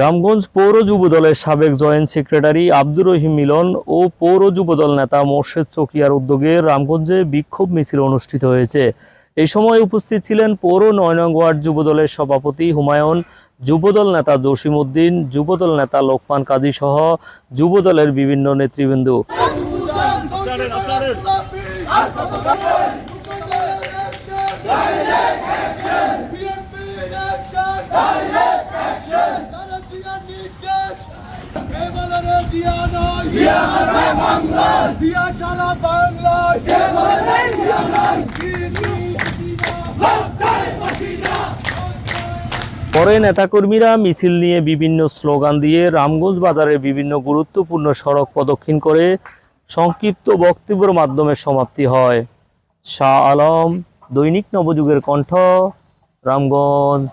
রামগঞ্জ পৌর যুবদলের সাবেক জয়েন্ট সেক্রেটারি আব্দুর রহিম মিলন ও পৌর যুবদল নেতা মোর্শেদ চকিয়ার উদ্যোগে রামগঞ্জে বিক্ষোভ মিছিল অনুষ্ঠিত হয়েছে। এই সময় উপস্থিত ছিলেন পৌর নয় নং ওয়ার্ড যুব দলের সভাপতি হুমায়ুন যুবদল নেতা জসিম উদ্দিন যুবদল নেতা লোকমান কাজী সহ যুবদলের বিভিন্ন নেতৃবৃন্দ। পরে নেতাকর্মীরা মিছিল নিয়ে বিভিন্ন স্লোগান দিয়ে রামগঞ্জ বাজারের বিভিন্ন গুরুত্বপূর্ণ সড়ক প্রদক্ষিণ করে সংক্ষিপ্ত বক্তব্যের মাধ্যমে সমাপ্তি হয়। শাহ আলম দৈনিক নবযুগের কণ্ঠ, রামগঞ্জ।